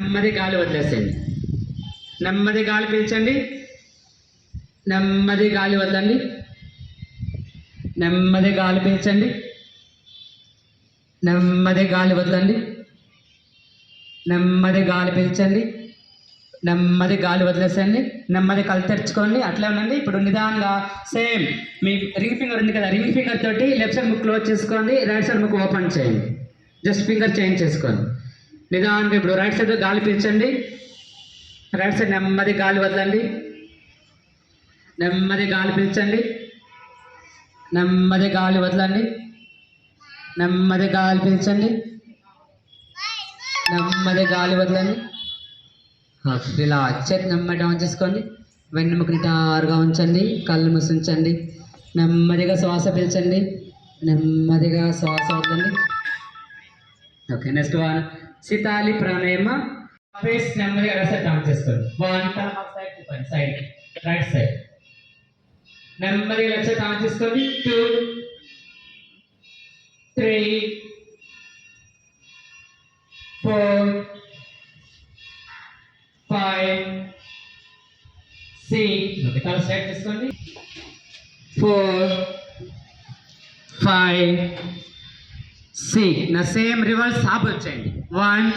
నెమ్మది గాలి వదిలేసేయండి. నెమ్మది గాలి పీల్చండి. నెమ్మది గాలి వదలండి. నెమ్మది గాలి పీల్చండి. నెమ్మది గాలి వదలండి. నెమ్మది గాలి పీల్చండి. నెమ్మది గాలి వదిలేసేయండి నెమ్మది కళ్ళు తెరుచుకోండి అట్లా ఉండండి. ఇప్పుడు నిదానంగా సేమ్ మీ రింగ్ ఫింగర్ ఉంది కదా రింగ్ ఫింగర్ తోటి లెఫ్ట్ సైడ్ ముక్ క్లోజ్ చేసుకోండి రైట్ సైడ్ ముక్ ఓపెన్ చేయండి. జస్ట్ ఫింగర్ చేంజ్ చేసుకోండి. నిదానంగా ఇప్పుడు రైట్ సైడ్ గాలి పీల్చండి రైట్ సైడ్ నెమ్మది గాలి వదలండి. నెమ్మది గాలి పీల్చండి నెమ్మది గాలి వదలండి. నెమ్మది గాలి పీల్చండి నెమ్మది గాలి వదలండి. ఇలా చేతి నెమ్మది డౌన్ చేసుకోండి వెన్నెముక నిటారుగా ఉంచండి కళ్ళు మూసించండి. నెమ్మదిగా శ్వాస పీల్చండి. నెమ్మదిగా శ్వాస వద్దండి okay next one. Sitali pranayama? Face నెమ్మదిగా రెస్ట్ ఆన్ చేసుకోండి. One side side right side నెమ్మదిగా లెఫ్ట్ ఆన్ చేసుకోండి. Two three four five six okay తల స్ట్రైట్ చేసుకోండి ఫోర్ ఫైవ్ సిక్స్ నా సేమ్ రివర్స్ హాఫ్ వచ్చేయండి one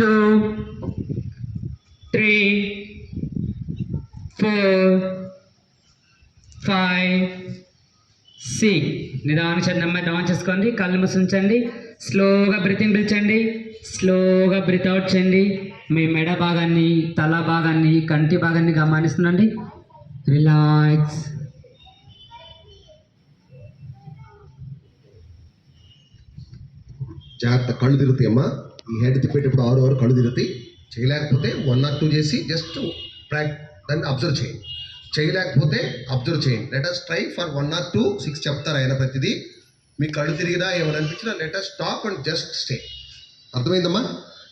two three four five six నిదానం చేతి నెమ్మది డౌన్ చేసుకోండి. కళ్ళు మూసించండి స్లోగా బ్రీతింగ్ పిలిచండి స్లోగా బ్రీత్ అవుట్ చేయండి. మీ మెడ భాగాన్ని తల భాగాన్ని కంటి భాగాన్ని గమనిస్తుండండి. రిలాక్స్ జాగ్రత్త కళ్ళు తిరుగుతాయి అమ్మా. ఈ హెడ్ తిప్పేటప్పుడు ఆరు ఆరు కళ్ళు తిరుగుతాయి. చేయలేకపోతే వన్ ఆర్ టూ చేసి జస్ట్ ప్రాక్ దాన్ని అబ్జర్వ్ చేయండి చేయలేకపోతే అబ్జర్వ్ చేయండి let's try for one or two six చెప్తారు ఆయన ప్రతిదీ. మీ కళ్ళు తిరిగినా ఏమైనా అనిపించినా let's stop and just stay అర్థమైందమ్మా?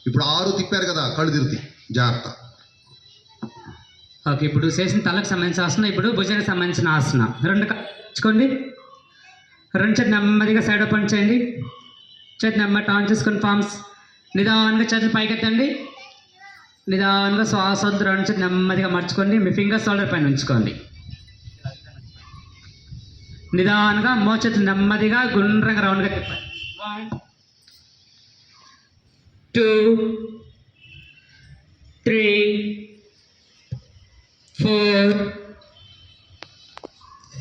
ఇప్పుడు ఆరు తిప్పారు కదా కళ్ళు తిరుగుతాయి. జాగ్రత్త. ఓకే ఇప్పుడు చేసిన తలకు సంబంధించిన ఆసన ఇప్పుడు భుజానికి సంబంధించిన ఆసన. రెండు కంచుకోండి రెండు చేతి నెమ్మదిగా సైడ్ ఓపెన్ చేయండి. చేతి నెమ్మది ఆన్ చేసుకుని ఫామ్స్ నిదానంగా చేతులు పైకెత్తండి. నిదానంగా శ్వాస రెండు చేతి నెమ్మదిగా మర్చుకోండి. మీ ఫింగర్స్ షోల్డర్ పైన ఉంచుకోండి. నిదానంగా మోచేతులు నెమ్మదిగా గుండ్రంగా రౌండ్గా తిప్పండి two three four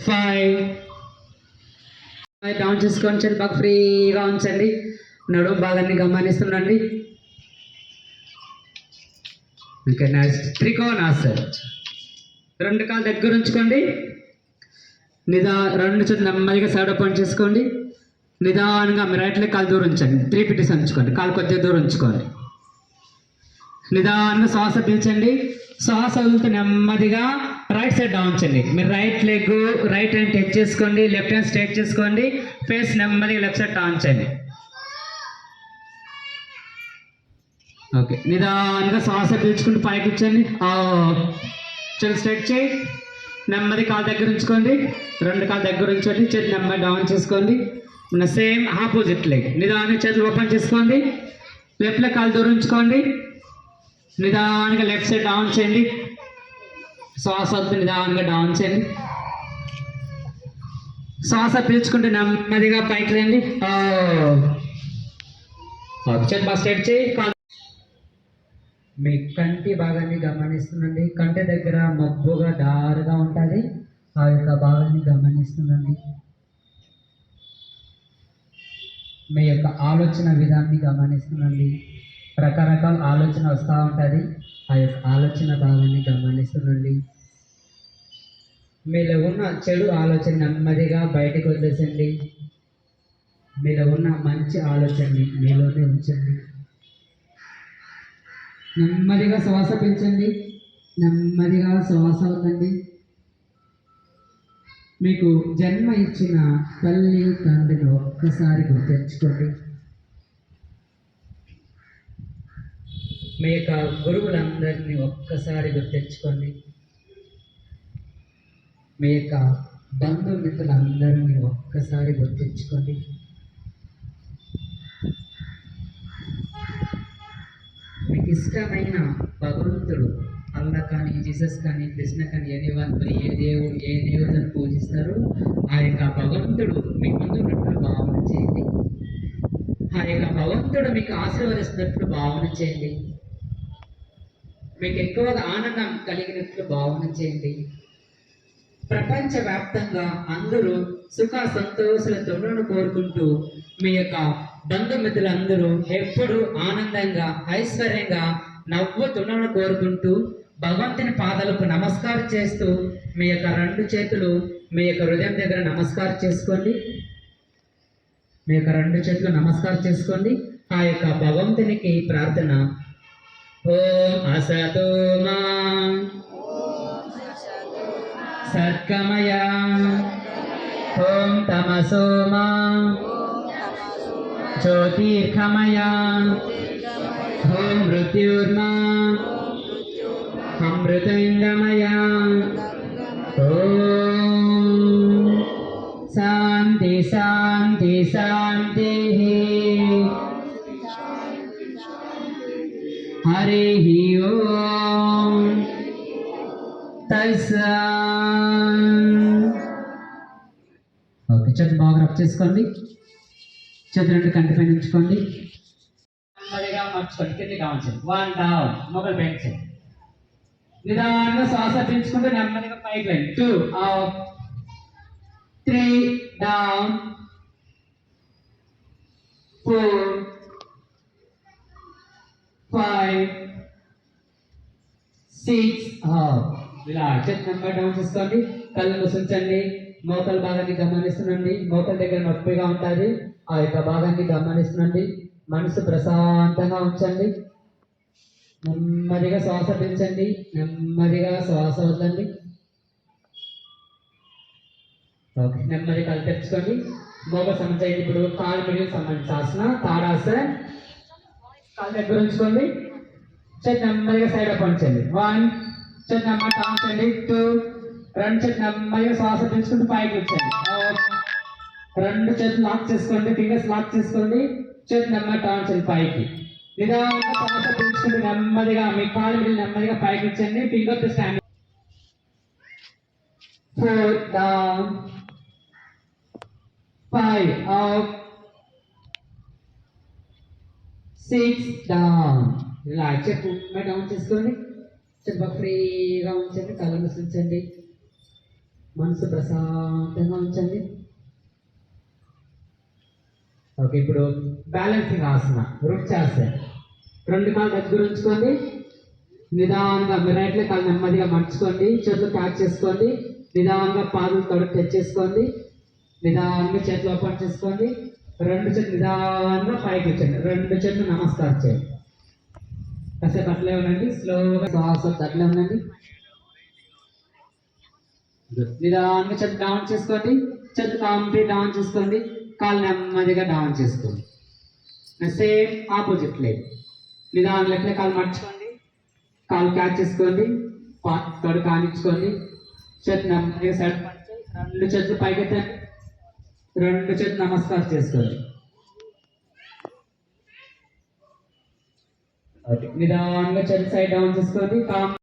five. Down చేసుకోండి చేతి బాగా ఫ్రీగా ఉంచండి. నడుము భాగాన్ని గమనిస్తుండండి. ఇంకా నెక్స్ట్ త్రికోణాసన్. రెండు కాలు దగ్గర ఉంచుకోండి. నిదా రెండు చోట్ల నెమ్మదిగా సైడ్ ఓపెన్ చేసుకోండి. నిదానంగా మీ రైట్ లెగ్ కాలు దూరం ఉంచండి. త్రీ పిటీస్ ఉంచుకోండి. కాలు కొద్దిగా దూరం ఉంచుకోండి. నిదానంగా శ్వాస పీల్చండి. శ్వాస వదులుతూ నెమ్మదిగా రైట్ సైడ్ డౌన్ చేయండి మీరు right leg right hand touch చేసుకోండి. లెఫ్ట్ హ్యాండ్ స్ట్రేట్ చేసుకోండి. ఫేస్ నెమ్మదిగా లెఫ్ట్ సైడ్ టర్న్ చేయండి ఓకే నిదానంగా శ్వాస పీల్చుకుంటూ పైకి ఇచ్చండి చెల్లి స్ట్రైట్ చేయి. నెమ్మది కాలు దగ్గర ఉంచుకోండి. రెండు కాలు దగ్గర ఉంచండి. చెట్టు నెమ్మది డౌన్ చేసుకోండి. మన సేమ్ ఆపోజిట్ లెగ్ నిదానంగా చేతులు ఓపెన్ చేసుకోండి. లెఫ్ట్ లెగ్ కాలు దూరించుకోండి. నిదానంగా లెఫ్ట్ సైడ్ డౌన్ చేయండి. శ్వాస నిదానంగా డౌన్ చేయండి. శ్వాస పీల్చుకుంటే నెమ్మదిగా పైకి రండి చేతి బాగా స్ట్రైట్ చేయి మీ కంటి భాగాన్ని గమనిస్తుందండి కంటి దగ్గర మబ్బుగా దారుగా ఉంటుంది. ఆ యొక్క భాగాన్ని గమనిస్తుందండి మీ యొక్క ఆలోచన విధాన్ని గమనిస్తుండండి రకరకాల ఆలోచన వస్తూ ఉంటుంది. ఆ యొక్క ఆలోచన భాగాన్ని గమనిస్తుండండి మీలో ఉన్న చెడు ఆలోచన నెమ్మదిగా బయటకు వదిలేసండి. మీలో ఉన్న మంచి ఆలోచనని మీలోనే ఉంచండి. నెమ్మదిగా శ్వాస పెంచండి. నెమ్మదిగా శ్వాస వదండి మీకు జన్మ ఇచ్చిన తల్లి తండ్రిని ఒక్కసారి గుర్తించుకోండి. మీ యొక్క గురువులందరినీ ఒక్కసారి గుర్తించుకోండి. మీ యొక్క బంధుమిత్రులందరినీ ఒక్కసారి గుర్తించుకోండి. మీకు ఇష్టమైన భగవంతుడు అల్లా కానీ జీసస్ కానీ కృష్ణ కానీ ఏ ఏ దేవుడు ఏ దేవతను పూజిస్తారో ఆ యొక్క భగవంతుడు మీ ముందు ఉన్నట్లు భావన చేయండి. ఆ యొక్క భగవంతుడు మీకు ఆశీర్వదిస్తున్నట్లు భావన చేయండి. మీకు ఎక్కువగా ఆనందం కలిగినట్లు భావన చేయండి. ప్రపంచవ్యాప్తంగా అందరూ సుఖ సంతోషాలతో కోరుకుంటూ మీ యొక్క బంధుమిత్రులందరూ ఎప్పుడు ఆనందంగా ఐశ్వర్యంగా నవ్వుతుండను కోరుకుంటూ భగవంతుని పాదాలకు నమస్కారం చేస్తూ మీ యొక్క రెండు చేతులు మీ యొక్క హృదయం దగ్గర నమస్కారం చేసుకోండి. మీ యొక్క రెండు చేతులు నమస్కారం చేసుకోండి. ఆ యొక్క భగవంతునికి ప్రార్థన. ఓం అసతో మా. సద్గమయ ఓం తమసో మా. జ్యోతిర్గమయ. ఓం మృత్యుర్మా. అమృతంగమయ. ఓం శాంతి శాంతి శాంతి. హరి ఓం తైసా ఓకే చేతి బాగా రబ్ చేసుకోండి. చేతి రెండు కంటి పైన ఉంచుకోండి. నెమ్మదిగా మార్చుకోండి కింది కావచ్చు వన్ డౌన్ మొబైల్ పెంచండి నిదానంగా శ్వాస పెంచుకుంటూ నెమ్మదిగా పైకి వెళ్ళి two up three down four five six ఇలా చెక్ నెంబర్ డౌన్ చేసుకోండి కళ్ళు మూసించండి. మోకల భాగాన్ని గమనిస్తుండండి. మోకల దగ్గర నొప్పిగా ఉంటుంది. ఆ యొక్క భాగాన్ని గమనిస్తుండండి. మనసు ప్రశాంతంగా ఉంచండి. నెమ్మదిగా శ్వాస పీల్చండి నెమ్మదిగా శ్వాస వదలండి. ఓకే నెమ్మది కళ్ళు తెచ్చుకోండి మోగ సంచయండి. ఇప్పుడు కాలు మిడిల్ సంబంధించి ఆసన తాడాసన కాలు దగ్గర ఉంచుకోండి. చేతి నెమ్మదిగా సైడ్ అప్ ఉంచండి. వన్ చేతి నెమ్మది తాంచండి టూ రెండు చేతి నెమ్మదిగా శ్వాస పెంచుకుంటూ పైకి వచ్చండి రెండు చేతులు లాక్ చేసుకోండి. ఫింగర్స్ లాక్ చేసుకోండి. చేతి నెమ్మది తాంచండి పైకి. నిదానంగా శ్వాస నెమ్మదిగా మీ కాలు మీద నెమ్మదిగా పైకి వచ్చండి finger two stand four down five out six down ఇలా చెప్పు. డౌన్ చేసుకోండి. చెప్ప. ఫ్రీగా ఉంచండి. కళ్ళు మూసించండి మనసు ప్రశాంతంగా ఉంచండి. ఓకే ఇప్పుడు బ్యాలెన్సింగ్ ఆసన వృక్షాసన రెండు కాళ్ళు దగ్గర ఉంచుకోండి. నిదానంగా మీరు రైట్లో కాళ్ళు నెమ్మదిగా మర్చుకోండి చేతులు ప్యాక్ చేసుకోండి. నిదానంగా పాదలు తొడుగు తెచ్చేసుకోండి నిదానంగా చేతులు ఓపెన్ చేసుకోండి. రెండు చేతులు నిదానంగా పైకి వచ్చండి రెండు చేతులు నమస్కారం చేయండి. కాసేపు అట్లే ఉండండి. స్లోగా శ్వాస అట్లే ఉండండి. నిదానంగా చేతులు డౌన్ చేసుకోండి. చేతులు కంప్లీట్ డౌన్ చేసుకోండి. కాళ్ళు నెమ్మదిగా డౌన్ చేసుకోండి. సేమ్ ఆపోజిట్ లెగ్ నిదాన ఎట్లే కాలు మర్చుకోండి? కాలు క్యాచ్ చేసుకోండి. పా- తొడ కానిచ్చుకోండి. చేతి నెమ్మదిగా సైడ్ రెండు రెండు చేతులు పైకెత్తండి. రెండు చేతులు నమస్కారం చేసుకోండి. నిదానంగా చేతి సైడ్ డౌన్ చేసుకోండి. కామ్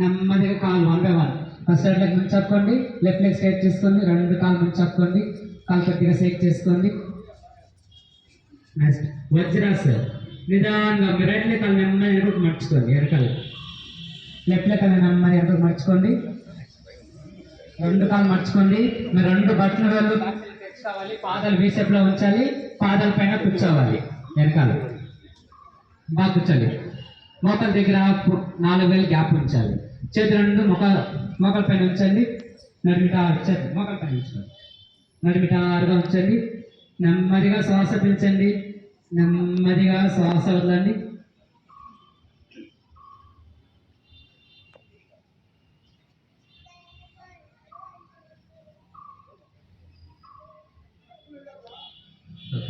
నెమ్మదిగా కాలు one by one first side leg ముందు చెప్పుకోండి. లెఫ్ట్ లెగ్ స్ట్రైట్ చేసుకోండి. రెండు కాలు ముందు చెప్పుకోండి. కాలు కొద్దిగా షేక్ చేసుకోండి నెక్స్ట్ వజ్రాస్ నిదానంగా మీ రైట్ లెగ్ కాలు నెమ్మది ఎరుకు మర్చుకోండి ఎరకాలు. లెఫ్ట్ లెగ్ కాలు నెమ్మది ఎరుకు మర్చుకోండి. రెండు కాలు మర్చుకోండి. మీరు రెండు బట్టల వేళ్ళు తెచ్చుకోవాలి పాదాలు V shape లో ఉంచాలి పాదాల పైన కూర్చోవాలి వెనకాల బాగా కూర్చోండి. మోకాల దగ్గర నాలుగు వేలు గ్యాప్ ఉంచాలి. చేతి రెండు మొక్క మోకాల పైన ఉంచండి. నడిమిట చేతి మోకాల పైన ఉంచండి నడిమిట ఆరుగా ఉంచండి. నెమ్మదిగా శ్వాస పీల్చండి. నెమ్మదిగా శ్వాస వదలండి.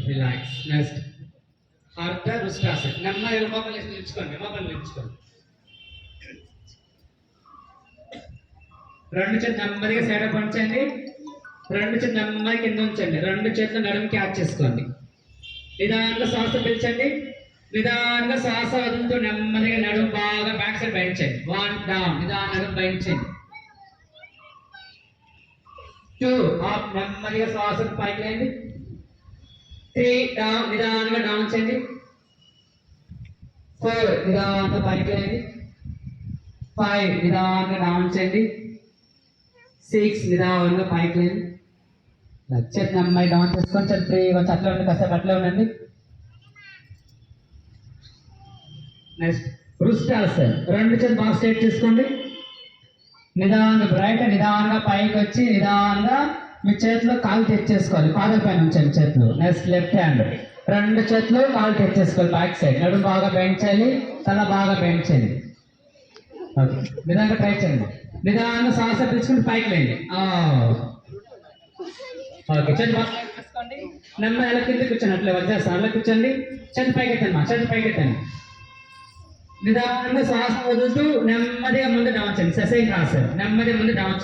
రిలాక్స్ నెక్స్ట్ అర్ధ వృష్టాసన నెమ్మదిగా మోకాలు నిలుచుకోండి నిల్చుకోండి నిలుచుకోండి రెండు చేతి నెమ్మదిగా సైడ్ పంచండి రెండు చేతులు అమ్మాయి కింద ఉంచండి. రెండు చేతులు నడుము క్యాచ్ చేసుకోండి. నిదానంగా శ్వాస పిలిచండి. నిదానంగా శ్వాస వదులుతూ నెమ్మదిగా నడుము బాగా బ్యాక్ సైడ్ బయటండి వన్ డౌన్ నిదానంగా బయటండి టూ అప్ నెమ్మదిగా శ్వాస పైకి లేండి త్రీ డౌన్ నిదానంగా డౌన్ చేయండి. ఫోర్ నిదానంగా పైకి లేండి ఫైవ్ నిదానంగా డౌన్ చేయండి. సిక్స్ నిదానంగా పైకి లేండి లక్ష్యం అమ్మాయి డౌన్ చేసుకొని కొంచెం ఫ్రీగా అట్లా ఉండి కాసేపు అట్లా ఉండండి. నెక్స్ట్ వృష్టాసన్ రెండు చేతులు బాగా స్ట్రేట్ చేసుకోండి. నిదానంగా బ్రైట్ నిదానంగా పైకి వచ్చి నిదానంగా మీ చేతిలో కాలు తెచ్చేసుకోవాలి పాదల పైన ఉంచండి చేతులు. నెక్స్ట్ లెఫ్ట్ హ్యాండ్ రెండు చేతులు కాలు తెచ్చేసుకోవాలి బ్యాక్ సైడ్ నడుము బాగా బెండ్ చేయాలి తల బాగా బెండ్ చేయాలి. ఓకే నిదానంగా ట్రై చేయండి. నిదానంగా శ్వాస పీల్చుకుని పైకి లేండి ఆ. ఓకే చేతి నెమ్మది ఎలా కింద కూర్చోండి అట్లా వచ్చేస్తాను అలా కూర్చోండి. చెట్టు పైకి ఎత్తండి మా చెట్టు పైకి ఎత్తండి. నిదానంగా శ్వాస వదులుతూ నెమ్మదిగా ముందు డౌన్ ససేం కాదు సార్ నెమ్మదిగా ముందు డౌన్